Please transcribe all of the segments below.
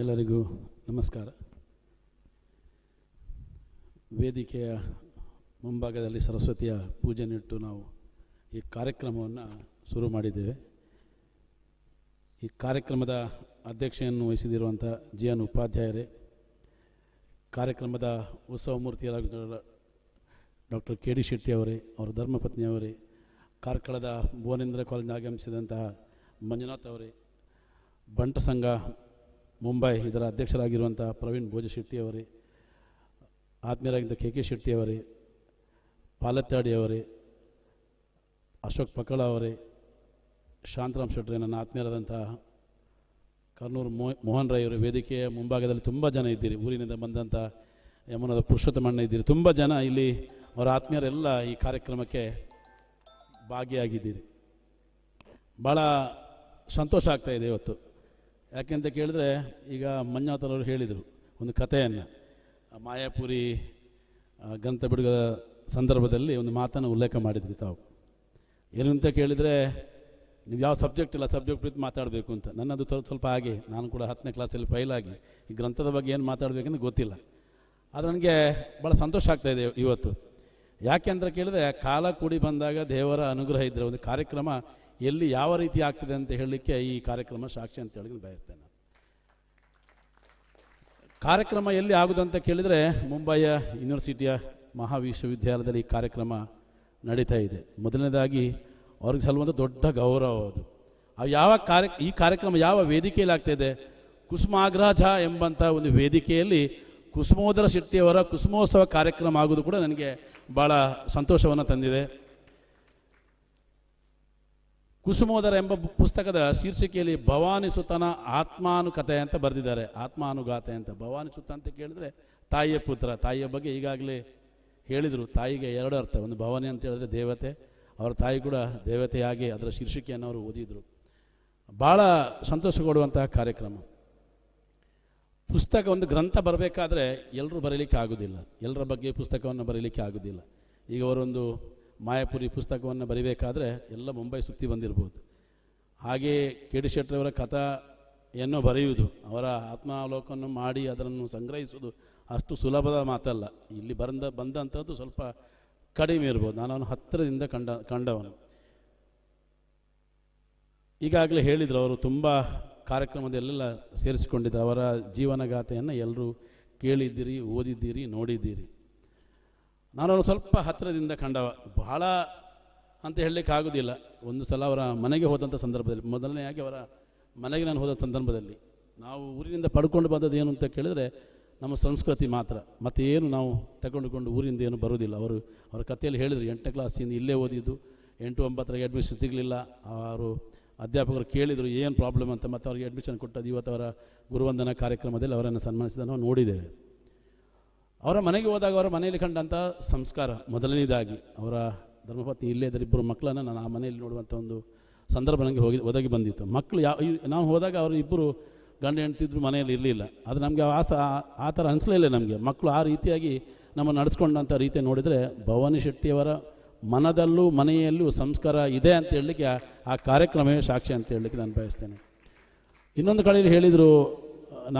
ಎಲ್ಲರಿಗೂ ನಮಸ್ಕಾರ. ವೇದಿಕೆಯ ಮುಂಭಾಗದಲ್ಲಿ ಸರಸ್ವತಿಯ ಪೂಜೆನಿಟ್ಟು ನಾವು ಈ ಕಾರ್ಯಕ್ರಮವನ್ನು ಶುರು ಮಾಡಿದ್ದೇವೆ. ಈ ಕಾರ್ಯಕ್ರಮದ ಅಧ್ಯಕ್ಷೆಯನ್ನು ವಹಿಸಿದಿರುವಂಥ ಜಿ ಎನ್ ಉಪಾಧ್ಯಾಯರೇ, ಕಾರ್ಯಕ್ರಮದ ಉತ್ಸವ ಮೂರ್ತಿಯರಾಗಿದ್ದ ಡಾಕ್ಟರ್ ಕೆ ಡಿ ಶೆಟ್ಟಿ ಅವರೇ, ಅವರ ಧರ್ಮಪತ್ನಿಯವರೇ ಕಾರ್ಕಳದ ಭುವನೇಂದ್ರ ಕಾಲೇಜಿನ ಆಗಮಿಸಿದಂತಹ ಮಂಜುನಾಥ್ ಅವರೇ, ಬಂಟ ಸಂಘ ಮುಂಬೈ ಇದರ ಅಧ್ಯಕ್ಷರಾಗಿರುವಂಥ ಪ್ರವೀಣ್ ಭೋಜ ಶೆಟ್ಟಿ ಅವರೇ, ಆತ್ಮೀಯರಾಗಿದ್ದ ಕೆ ಕೆ ಶೆಟ್ಟಿಯವರೇ ಅವರೇ ಪಾಲತ್ತಾಡಿ ಅವರೇ, ಅಶೋಕ್ ಪಕ್ಕಳ ಅವರೇ, ಶಾಂತರಾಮ್ ಶೆಟ್ಟರೆ ನನ್ನ ಆತ್ಮೀಯರಾದಂತಹ ಕರ್ನೂರು ಮೋಹನ್ ರಾಯ್ ಅವರು ವೇದಿಕೆಯ ಮುಂಭಾಗದಲ್ಲಿ ತುಂಬ ಜನ ಇದ್ದೀರಿ. ಊರಿನಿಂದ ಬಂದಂಥ ಯಮುನದ ಪುರುಷೋತ್ತಮಣ್ಣ ಇದ್ದೀರಿ. ತುಂಬ ಜನ ಇಲ್ಲಿ ಅವರ ಆತ್ಮೀಯರೆಲ್ಲ ಈ ಕಾರ್ಯಕ್ರಮಕ್ಕೆ ಭಾಗಿಯಾಗಿದ್ದೀರಿ. ಭಾಳ ಸಂತೋಷ ಆಗ್ತಾ ಇದೆ ಇವತ್ತು. ಯಾಕೆಂತ ಕೇಳಿದ್ರೆ, ಈಗ ಮಂಜುನಾಥರವರು ಹೇಳಿದರು ಒಂದು ಕಥೆಯನ್ನು. ಮಾಯಾಪುರಿ ಗ್ರಂಥ ಬಿಡುಗದ ಸಂದರ್ಭದಲ್ಲಿ ಒಂದು ಮಾತನ್ನು ಉಲ್ಲೇಖ ಮಾಡಿದ್ರಿ ತಾವು. ಏನು ಅಂತ ಕೇಳಿದರೆ, ನೀವು ಯಾವ ಸಬ್ಜೆಕ್ಟ್ ಇಲ್ಲ, ಸಬ್ಜೆಕ್ಟ್ ಕುರಿತು ಮಾತಾಡಬೇಕು ಅಂತ. ನನ್ನದು ಸ್ವಲ್ಪ ಸ್ವಲ್ಪ ಹಾಗೆ. ನಾನು ಕೂಡ ಹತ್ತನೇ ಕ್ಲಾಸಲ್ಲಿ ಫೈಲಾಗಿ ಈ ಗ್ರಂಥದ ಬಗ್ಗೆ ಏನು ಮಾತಾಡಬೇಕಂತ ಗೊತ್ತಿಲ್ಲ. ಆದರೆ ನನಗೆ ಭಾಳ ಸಂತೋಷ ಆಗ್ತಾಯಿದೆ ಇವತ್ತು. ಯಾಕೆ ಅಂತ ಕೇಳಿದ್ರೆ, ಕಾಲ ಕೂಡಿ ಬಂದಾಗ ದೇವರ ಅನುಗ್ರಹ ಇದ್ದರೆ ಒಂದು ಕಾರ್ಯಕ್ರಮ ಎಲ್ಲಿ ಯಾವ ರೀತಿ ಆಗ್ತದೆ ಅಂತ ಹೇಳಲಿಕ್ಕೆ ಈ ಕಾರ್ಯಕ್ರಮ ಸಾಕ್ಷಿ ಅಂತ ಹೇಳಿ ಬಯಸ್ತೇನೆ. ಕಾರ್ಯಕ್ರಮ ಎಲ್ಲಿ ಆಗುದಂತ ಕೇಳಿದರೆ ಮುಂಬೈಯ ಯೂನಿವರ್ಸಿಟಿಯ ಮಹಾವಿಶ್ವವಿದ್ಯಾಲಯದಲ್ಲಿ ಈ ಕಾರ್ಯಕ್ರಮ ನಡೀತಾ ಇದೆ. ಮೊದಲನೇದಾಗಿ ಅವ್ರಿಗೆ ಸಲ್ಲುವಂಥ ದೊಡ್ಡ ಗೌರವ ಅದು. ಅವು ಯಾವ ಕಾರ್ಯ, ಈ ಕಾರ್ಯಕ್ರಮ ಯಾವ ವೇದಿಕೆಯಲ್ಲಿ ಆಗ್ತಾ ಇದೆ? ಕುಸುಮಾಗ್ರಾಜ ಎಂಬಂಥ ಒಂದು ವೇದಿಕೆಯಲ್ಲಿ ಕುಸುಮೋದರ ಶೆಟ್ಟಿಯವರ ಕುಸುಮೋತ್ಸವ ಕಾರ್ಯಕ್ರಮ ಆಗೋದು ಕೂಡ ನನಗೆ ಭಾಳ ಸಂತೋಷವನ್ನು ತಂದಿದೆ. ಕುಸುಮೋದರ ಎಂಬ ಪುಸ್ತಕದ ಶೀರ್ಷಿಕೆಯಲ್ಲಿ ಭವಾನಿ ಸುತನ ಆತ್ಮಾನುಕತೆ ಅಂತ ಬರೆದಿದ್ದಾರೆ. ಆತ್ಮಾನುಗಾತೆ ಅಂತ. ಭವಾನಿ ಸುತ ಅಂತ ಕೇಳಿದ್ರೆ ತಾಯಿಯ ಪುತ್ರ, ತಾಯಿಯ ಬಗ್ಗೆ ಈಗಾಗಲೇ ಹೇಳಿದರು. ತಾಯಿಗೆ ಎರಡು ಅರ್ಥ. ಒಂದು ಭವಾನಿ ಅಂತ ಹೇಳಿದ್ರೆ ದೇವತೆ, ಅವರ ತಾಯಿ ಕೂಡ ದೇವತೆಯಾಗಿ ಅದರ ಶೀರ್ಷಿಕೆಯನ್ನು ಅವರು ಓದಿದರು. ಭಾಳ ಸಂತೋಷ ಕೊಡುವಂತಹ ಕಾರ್ಯಕ್ರಮ. ಪುಸ್ತಕ ಒಂದು ಗ್ರಂಥ ಬರಬೇಕಾದ್ರೆ ಎಲ್ಲರೂ ಬರೀಲಿಕ್ಕೆ ಆಗೋದಿಲ್ಲ. ಎಲ್ಲರ ಬಗ್ಗೆ ಪುಸ್ತಕವನ್ನು ಬರೀಲಿಕ್ಕೆ ಆಗೋದಿಲ್ಲ. ಈಗ ಅವರೊಂದು ಮಾಯಾಪುರಿ ಪುಸ್ತಕವನ್ನು ಬರಿಬೇಕಾದ್ರೆ ಎಲ್ಲ ಮುಂಬೈ ಸುತ್ತಿ ಬಂದಿರ್ಬೋದು. ಹಾಗೆ ಕೆ ಡಿ ಶೆಟ್ಟರವರ ಕಥೆಯನ್ನು ಬರೆಯುವುದು, ಅವರ ಆತ್ಮಾವಲೋಕನ ಮಾಡಿ ಅದನ್ನು ಸಂಗ್ರಹಿಸುವುದು ಅಷ್ಟು ಸುಲಭದ ಮಾತಲ್ಲ. ಇಲ್ಲಿ ಬಂದ ಬಂದಂಥದ್ದು ಸ್ವಲ್ಪ ಕಡಿಮೆ ಇರ್ಬೋದು. ನಾನು ಅವನು ಹತ್ತಿರದಿಂದ ಕಂಡ, ಕಂಡವನು. ಈಗಾಗಲೇ ಹೇಳಿದರು ಅವರು ತುಂಬ ಕಾರ್ಯಕ್ರಮದಲ್ಲೆಲ್ಲ ಸೇರಿಸಿಕೊಂಡಿದ್ದಾರೆ ಅವರ ಜೀವನಗಾಥೆಯನ್ನು ಎಲ್ಲರೂ ಕೇಳಿದ್ದೀರಿ, ಓದಿದ್ದೀರಿ, ನೋಡಿದ್ದೀರಿ. ನಾನು ಸ್ವಲ್ಪ ಹತ್ತಿರದಿಂದ ಕಂಡವ. ಬಹಳ ಅಂತ ಹೇಳಲಿಕ್ಕೆ ಆಗೋದಿಲ್ಲ. ಒಂದು ಸಲ ಅವರ ಮನೆಗೆ ಹೋದಂಥ ಸಂದರ್ಭದಲ್ಲಿ, ಮೊದಲನೆಯಾಗಿ ಅವರ ಮನೆಗೆ ನಾನು ಹೋದ ಸಂದರ್ಭದಲ್ಲಿ, ನಾವು ಊರಿನಿಂದ ಪಡ್ಕೊಂಡು ಬಂದದ್ದು ಏನು ಅಂತ ಕೇಳಿದರೆ, ನಮ್ಮ ಸಂಸ್ಕೃತಿ ಮಾತ್ರ. ಮತ್ತು ಏನು ನಾವು ತಗೊಂಡುಕೊಂಡು ಊರಿಂದ ಏನು ಬರೋದಿಲ್ಲ ಅವರು, ಅವರ ಕಥೆಯಲ್ಲಿ ಹೇಳಿದರು, ಎಂಟನೇ ಕ್ಲಾಸಿಂದ ಇಲ್ಲೇ ಓದಿದ್ದು, ಎಂಟು ಒಂಬತ್ತರಾಗೆ ಅಡ್ಮಿಷನ್ ಸಿಗಲಿಲ್ಲ. ಅವರು ಅಧ್ಯಾಪಕರು ಕೇಳಿದರು, ಏನು ಪ್ರಾಬ್ಲಮ್ ಅಂತ ಮತ್ತು ಅವರಿಗೆ ಅಡ್ಮಿಷನ್ ಕೊಟ್ಟದ್ದು ಇವತ್ತು ಅವರ ಗುರುವಂದನ ಕಾರ್ಯಕ್ರಮದಲ್ಲಿ ಅವರನ್ನು ಸನ್ಮಾನಿಸಿದ ನಾವು ನೋಡಿದ್ದೇವೆ. ಅವರ ಮನೆಗೆ ಹೋದಾಗ ಅವರ ಮನೆಯಲ್ಲಿ ಕಂಡಂಥ ಸಂಸ್ಕಾರ ಮೊದಲನೇದಾಗಿ. ಅವರ ಧರ್ಮಪತ್ನಿ ಇಲ್ಲೇ ಇದ್ದರೆ ಇಬ್ಬರು ಮಕ್ಕಳನ್ನು ನಾನು ಆ ಮನೆಯಲ್ಲಿ ನೋಡುವಂಥ ಒಂದು ಸಂದರ್ಭ ನನಗೆ ಹೋಗಿ, ಒದಗಿ ಬಂದಿತ್ತು. ಮಕ್ಕಳು ಯಾವ ನಾವು ಹೋದಾಗ ಅವರು ಇಬ್ಬರು ಗಂಡ ಹೆಂಡ್ತಿದ್ರು ಮನೆಯಲ್ಲಿ ಇರಲಿಲ್ಲ. ಅದು ನಮಗೆ ಆ ಆ ಥರ ಅನಿಸ್ಲಿಲ್ಲ ನಮಗೆ. ಮಕ್ಕಳು ಆ ರೀತಿಯಾಗಿ ನಮ್ಮ ನಡೆಸ್ಕೊಂಡಂಥ ರೀತಿ ನೋಡಿದರೆ ಭವಾನಿ ಶೆಟ್ಟಿಯವರ ಮನದಲ್ಲೂ ಮನೆಯಲ್ಲೂ ಸಂಸ್ಕಾರ ಇದೆ ಅಂತ ಹೇಳಲಿಕ್ಕೆ ಆ ಕಾರ್ಯಕ್ರಮವೇ ಸಾಕ್ಷಿ ಅಂತ ಹೇಳಲಿಕ್ಕೆ ನಾನು ಬಯಸ್ತೇನೆ. ಇನ್ನೊಂದು ಕಡೆಯಲ್ಲಿ ಹೇಳಿದರು,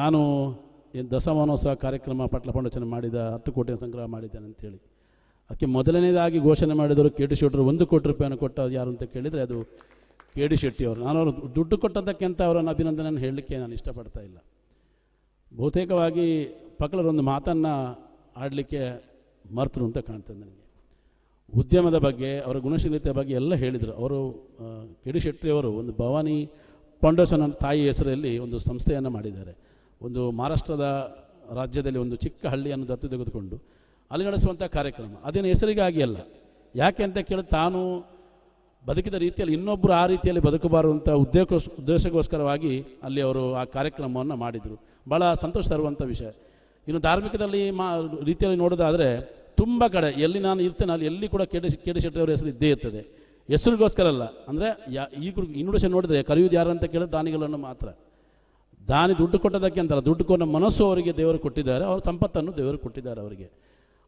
ನಾನು ಏನು ದಸಮಾನೋತ್ಸವ ಕಾರ್ಯಕ್ರಮ ಪಟ್ಲ ಫೌಂಡೇಶನ್ ಮಾಡಿದ ಹತ್ತು ಕೋಟಿ ಸಂಗ್ರಹ ಮಾಡಿದ್ದಾನೆ ಅಂತೇಳಿ ಅದಕ್ಕೆ ಮೊದಲನೇದಾಗಿ ಘೋಷಣೆ ಮಾಡಿದರು ಕೆ ಡಿ ಶೆಟ್ಟರು ಒಂದು ಕೋಟಿ ರೂಪಾಯಿಯನ್ನು ಕೊಟ್ಟ ಯಾರು ಅಂತ ಕೇಳಿದರೆ ಅದು ಕೆ ಡಿ ಶೆಟ್ಟಿಯವರು. ನಾನು ಅವರು ದುಡ್ಡು ಕೊಟ್ಟದ್ದಕ್ಕಿಂತ ಅವರನ್ನು ಅಭಿನಂದನೆ ಹೇಳಲಿಕ್ಕೆ ನಾನು ಇಷ್ಟಪಡ್ತಾ ಇಲ್ಲ. ಬಹುತೇಕವಾಗಿ ಪಕ್ಕಲರೊಂದು ಮಾತನ್ನು ಆಡಲಿಕ್ಕೆ ಮರ್ತರು ಅಂತ ಕಾಣ್ತದೆ ನನಗೆ. ಉದ್ಯಮದ ಬಗ್ಗೆ, ಅವರ ಗುಣಶೀಲತೆ ಬಗ್ಗೆ ಎಲ್ಲ ಹೇಳಿದರು. ಅವರು ಕೆ ಡಿ ಶೆಟ್ಟಿಯವರು ಒಂದು ಭವಾನಿ ಫೌಂಡೇಶನ್ ತಾಯಿ ಹೆಸರಲ್ಲಿ ಒಂದು ಸಂಸ್ಥೆಯನ್ನು ಮಾಡಿದ್ದಾರೆ. ಒಂದು ಮಹಾರಾಷ್ಟ್ರದ ರಾಜ್ಯದಲ್ಲಿ ಒಂದು ಚಿಕ್ಕ ಹಳ್ಳಿಯನ್ನು ದತ್ತು ತೆಗೆದುಕೊಂಡು ಅಲ್ಲಿ ನಡೆಸುವಂಥ ಕಾರ್ಯಕ್ರಮ. ಅದೇನು ಹೆಸರಿಗಾಗಿ ಅಲ್ಲ. ಯಾಕೆ ಅಂತ ಕೇಳಿ ತಾನು ಬದುಕಿದ ರೀತಿಯಲ್ಲಿ ಇನ್ನೊಬ್ಬರು ಆ ರೀತಿಯಲ್ಲಿ ಬದುಕಬಾರದು ಅಂತ ಉದ್ದೇಶ ಉದ್ದೇಶಕ್ಕೋಸ್ಕರವಾಗಿ ಅಲ್ಲಿ ಅವರು ಆ ಕಾರ್ಯಕ್ರಮವನ್ನು ಮಾಡಿದರು. ಭಾಳ ಸಂತೋಷ ತರುವಂಥ ವಿಷಯ. ಇನ್ನು ಧಾರ್ಮಿಕದಲ್ಲಿ ಮಾ, ರೀತಿಯಲ್ಲಿ ನೋಡೋದಾದರೆ ತುಂಬ ಕಡೆ, ಎಲ್ಲಿ ನಾನು ಇರ್ತೇನೆ, ಅಲ್ಲಿ ಎಲ್ಲಿ ಕೂಡ ಕೆಡಿ ಶೆಟ್ಟಿಯವರ ಹೆಸರು ಇದ್ದೇ ಇರ್ತದೆ. ಹೆಸರಿಗೋಸ್ಕರ ಅಲ್ಲ. ಅಂದರೆ ಯಾ, ಈ ಇನ್ನುಡಿಸಿ ನೋಡಿದರೆ ಕರೆಯುವುದು ಯಾರು ಅಂತ ಕೇಳಿದ್ರೆ ದಾನಿಗಳನ್ನು ಮಾತ್ರ. ದಾನಿ ದುಡ್ಡು ಕೊಟ್ಟದಕ್ಕೆ ಅಂತಲ್ಲ, ದುಡ್ಡು ಕೊಟ್ಟ ಮನಸ್ಸು ಅವರಿಗೆ ದೇವರು ಕೊಟ್ಟಿದ್ದಾರೆ, ಅವರ ಸಂಪತ್ತನ್ನು ದೇವರು ಕೊಟ್ಟಿದ್ದಾರೆ ಅವರಿಗೆ.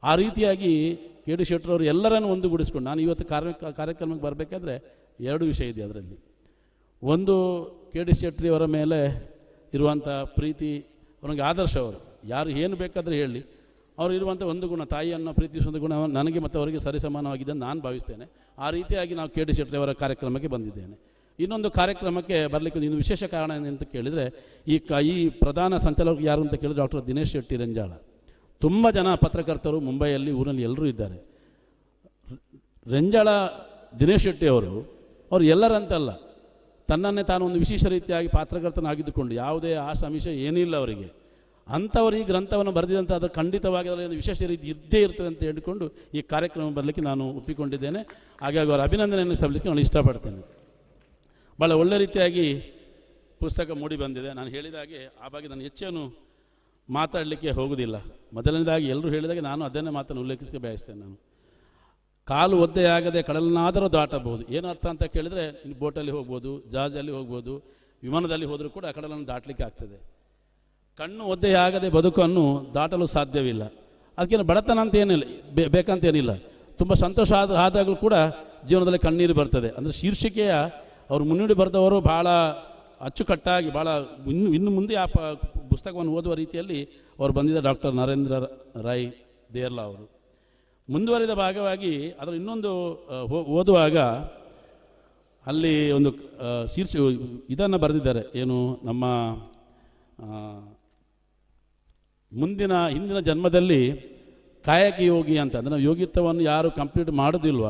ಆ ರೀತಿಯಾಗಿ ಕೆ ಡಿ ಶೆಟ್ಟರವರು ಎಲ್ಲರನ್ನು ಒಂದುಗೂಡಿಸ್ಕೊಂಡು, ನಾನು ಇವತ್ತು ಕಾರ್ಯ, ಕಾರ್ಯಕ್ರಮಕ್ಕೆ ಬರಬೇಕಾದ್ರೆ ಎರಡು ವಿಷಯ ಇದೆ ಅದರಲ್ಲಿ. ಒಂದು ಕೆ ಡಿ ಶೆಟ್ಟಿಯವರ ಮೇಲೆ ಇರುವಂಥ ಪ್ರೀತಿ, ಅವನಿಗೆ ಆದರ್ಶ ಅವರು. ಯಾರು ಏನು ಬೇಕಾದರೂ ಹೇಳಿ, ಅವರು ಇರುವಂಥ ಒಂದು ಗುಣ, ತಾಯಿಯನ್ನು ಪ್ರೀತಿಸುವಂಥ ಗುಣ ನನಗೆ ಮತ್ತು ಅವರಿಗೆ ಸರಿಸಮಾನವಾಗಿದೆ ನಾನು ಭಾವಿಸ್ತೇನೆ. ಆ ರೀತಿಯಾಗಿ ನಾವು ಕೆ ಡಿ ಶೆಟ್ಟಿಯವರ ಕಾರ್ಯಕ್ರಮಕ್ಕೆ ಬಂದಿದ್ದೇನೆ. ಇನ್ನೊಂದು ಕಾರ್ಯಕ್ರಮಕ್ಕೆ ಬರಲಿಕ್ಕೆ ಇನ್ನು ವಿಶೇಷ ಕಾರಣ ಏನಂತ ಕೇಳಿದರೆ, ಈ ಕ, ಈ ಪ್ರಧಾನ ಸಂಚಾಲಕರು ಯಾರು ಅಂತ ಕೇಳಿದ್ರೆ ಡಾಕ್ಟರ್ ದಿನೇಶ್ ಶೆಟ್ಟಿ ರಂಜಾಳ. ತುಂಬ ಜನ ಪತ್ರಕರ್ತರು ಮುಂಬೈಯಲ್ಲಿ, ಊರಲ್ಲಿ ಎಲ್ಲರೂ ಇದ್ದಾರೆ. ರಂಜಾಳ ದಿನೇಶ್ ಶೆಟ್ಟಿ ಅವರು ಅವರು ಎಲ್ಲರಂತಲ್ಲ. ತನ್ನನ್ನೇ ತಾನು ಒಂದು ವಿಶೇಷ ರೀತಿಯಾಗಿ ಪಾತ್ರಕರ್ತನಾಗಿದ್ದುಕೊಂಡು, ಯಾವುದೇ ಆಶಾಮಿಷ ಏನಿಲ್ಲ ಅವರಿಗೆ. ಅಂಥವರು ಈ ಗ್ರಂಥವನ್ನು ಬರೆದಿದಂಥ ಅದು ಖಂಡಿತವಾಗಿ ಅದರಲ್ಲಿ ಒಂದು ವಿಶೇಷ ರೀತಿ ಇದ್ದೇ ಇರ್ತದೆ ಅಂತ ಹೇಳಿಕೊಂಡು ಈ ಕಾರ್ಯಕ್ರಮ ಬರಲಿಕ್ಕೆ ನಾನು ಒಪ್ಪಿಕೊಂಡಿದ್ದೇನೆ. ಹಾಗಾಗಿ ಅವರ ಅಭಿನಂದನೆಯನ್ನು ಸಲ್ಲಿಸಲಿಕ್ಕೆ ನಾನು ಇಷ್ಟಪಡ್ತೇನೆ. ಭಾಳ ಒಳ್ಳೆ ರೀತಿಯಾಗಿ ಪುಸ್ತಕ ಮೂಡಿ ಬಂದಿದೆ. ನಾನು ಹೇಳಿದ ಹಾಗೆ ಆ ಬಗ್ಗೆ ನಾನು ಹೆಚ್ಚೇನು ಮಾತಾಡಲಿಕ್ಕೆ ಹೋಗುವುದಿಲ್ಲ ಮೊದಲನೇದಾಗಿ ಎಲ್ಲರೂ ಹೇಳಿದಾಗೆ ನಾನು ಅದನ್ನೇ ಮಾತನ್ನು ಉಲ್ಲೇಖಿಸಕ್ಕೆ ಬಯಸ್ತೇನೆ ನಾನು. ಕಾಲು ಒದ್ದೆಯಾಗದೆ ಕಡಲನ್ನಾದರೂ ದಾಟಬಹುದು. ಏನು ಅರ್ಥ ಅಂತ ಕೇಳಿದರೆ ಬೋಟಲ್ಲಿ ಹೋಗ್ಬೋದು ಜಹಾಜಲ್ಲಿ ಹೋಗ್ಬೋದು, ವಿಮಾನದಲ್ಲಿ ಹೋದರೂ ಕೂಡ ಕಡಲನ್ನು ದಾಟಲಿಕ್ಕೆ ಆಗ್ತದೆ. ಕಣ್ಣು ಒದ್ದೆಯಾಗದೆ ಬದುಕನ್ನು ದಾಟಲು ಸಾಧ್ಯವಿಲ್ಲ. ಅದಕ್ಕೇನು ಬಡತನ ಅಂತ ಏನಿಲ್ಲ, ಬೇ, ಬೇಕಂತ ಏನಿಲ್ಲ. ತುಂಬ ಸಂತೋಷ ಆದ, ಆದಾಗಲೂ ಕೂಡ ಜೀವನದಲ್ಲಿ ಕಣ್ಣೀರು ಬರ್ತದೆ. ಅಂದರೆ ಶೀರ್ಷಿಕೆಯ ಅವರು ಮುನ್ನುಡಿ ಬರೆದವರು ಭಾಳ ಅಚ್ಚುಕಟ್ಟಾಗಿ, ಭಾಳ ಇನ್ನು ಇನ್ನು ಮುಂದೆ ಆ ಪ, ಪುಸ್ತಕವನ್ನು ಓದುವ ರೀತಿಯಲ್ಲಿ ಅವರು ಬಂದಿದ್ದ ಡಾಕ್ಟರ್ ನರೇಂದ್ರ ರಾಯ್ ದೇರ್ಲಾ ಅವರು. ಮುಂದುವರಿದ ಭಾಗವಾಗಿ ಅದರ ಇನ್ನೊಂದು ಓದುವಾಗ ಅಲ್ಲಿ ಒಂದು ಶೀರ್ಷ, ಇದನ್ನು ಬರೆದಿದ್ದಾರೆ. ಏನು, ನಮ್ಮ ಮುಂದಿನ, ಹಿಂದಿನ ಜನ್ಮದಲ್ಲಿ ಕಾಯಕ ಯೋಗಿ ಅಂತ, ಅಂದರೆ ಯೋಗಿತ್ವವನ್ನು ಯಾರು ಕಂಪ್ಲೀಟ್ ಮಾಡೋದಿಲ್ವ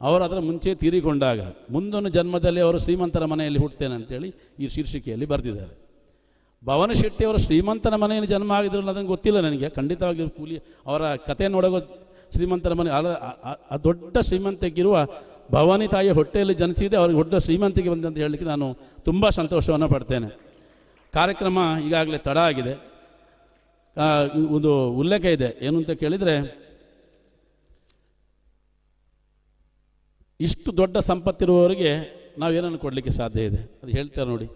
ಅವರು ಅದರ ಮುಂಚೆ ತೀರಿಕೊಂಡಾಗ, ಮುಂದೊಂದು ಜನ್ಮದಲ್ಲಿ ಅವರು ಶ್ರೀಮಂತರ ಮನೆಯಲ್ಲಿ ಹುಟ್ಟುತ್ತೇನೆ ಅಂತೇಳಿ ಈ ಶೀರ್ಷಿಕೆಯಲ್ಲಿ ಬರೆದಿದ್ದಾರೆ. ಭವನ ಶೆಟ್ಟಿ ಅವರು ಶ್ರೀಮಂತನ ಮನೆಯಲ್ಲಿ ಜನ್ಮ ಆಗಿದ್ರು ಅದನ್ನು ಗೊತ್ತಿಲ್ಲ ನನಗೆ. ಖಂಡಿತವಾಗಿ ಕೂಲಿ, ಅವರ ಕಥೆ ನೋಡೋ ಶ್ರೀಮಂತರ ಮನೆ, ಅಲ್ಲ, ಆ- ದೊಡ್ಡ ಶ್ರೀಮಂತಿಗಿರುವ ಭವಾನಿ ತಾಯಿಯ ಹೊಟ್ಟೆಯಲ್ಲಿ ಜನಿಸಿದೆ, ಅವ್ರಿಗೆ ದೊಡ್ಡ ಶ್ರೀಮಂತಿಗೆ ಬಂದಂತ ಹೇಳಲಿಕ್ಕೆ ನಾನು ತುಂಬ ಸಂತೋಷವನ್ನು ಪಡ್ತೇನೆ. ಕಾರ್ಯಕ್ರಮ ಈಗಾಗಲೇ ತಡ ಆಗಿದೆ. ಒಂದು ಉಲ್ಲೇಖ ಇದೆ. ಏನು ಅಂತ ಕೇಳಿದರೆ ಇಷ್ಟು ದೊಡ್ಡ ಸಂಪತ್ತಿರುವವರಿಗೆ ನಾವೇನನ್ನು ಕೊಡಲಿಕ್ಕೆ ಸಾಧ್ಯ ಇದೆ? ಅದು ಹೇಳ್ತಾರೆ ನೋಡಿ.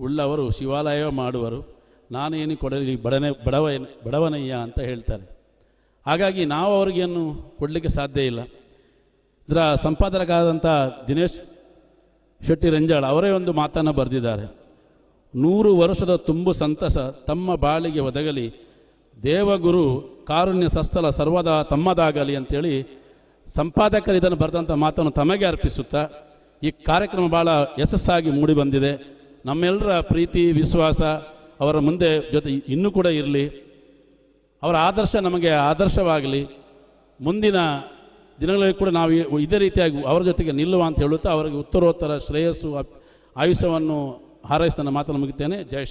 ಉಳ್ಳವರು ಶಿವಾಲಯ ಮಾಡುವರು. ನಾನೇನು ಕೊಡಲಿ, ಬಡನೆ, ಬಡವ, ಬಡವನಯ್ಯ ಅಂತ ಹೇಳ್ತಾರೆ. ಹಾಗಾಗಿ ನಾವು ಅವರಿಗೇನು ಕೊಡಲಿಕ್ಕೆ ಸಾಧ್ಯ ಇಲ್ಲ. ಇದರ ಸಂಪಾದಕರಾದಂಥ ದಿನೇಶ್ ಶೆಟ್ಟಿ ರಂಜಾಳ್ ಅವರೇ ಒಂದು ಮಾತನ್ನು ಬರೆದಿದ್ದಾರೆ. ನೂರು ವರ್ಷದ ತುಂಬು ಸಂತಸ ತಮ್ಮ ಬಾಳಿಗೆ ಒದಗಲಿ, ದೇವಗುರು ಕಾರುಣ್ಯ ಸಸ್ಥಲ ಸರ್ವದಾ ತಮ್ಮದಾಗಲಿ ಅಂತೇಳಿ ಸಂಪಾದಕರು ಇದನ್ನು ಬರೆದಂಥ ಮಾತನ್ನು ತಮಗೆ ಅರ್ಪಿಸುತ್ತಾ ಈ ಕಾರ್ಯಕ್ರಮ ಭಾಳ ಯಶಸ್ಸಾಗಿ ಮೂಡಿ ಬಂದಿದೆ. ನಮ್ಮೆಲ್ಲರ ಪ್ರೀತಿ, ವಿಶ್ವಾಸ ಅವರ ಮುಂದೆ ಜೊತೆ ಇನ್ನೂ ಕೂಡ ಇರಲಿ. ಅವರ ಆದರ್ಶ ನಮಗೆ ಆದರ್ಶವಾಗಲಿ. ಮುಂದಿನ ದಿನಗಳಲ್ಲಿ ಕೂಡ ನಾವು ಇದೇ ರೀತಿಯಾಗಿ ಅವರ ಜೊತೆಗೆ ನಿಲ್ಲುವ ಅಂತ ಹೇಳುತ್ತಾ ಅವರಿಗೆ ಉತ್ತರೋತ್ತರ ಶ್ರೇಯಸ್ಸು ಆಯುಷ್ಯವನ್ನು ಹಾರೈಸಿ ನನ್ನ ಮಾತನ್ನು ಮುಗಿತೇನೆ. ಜಯ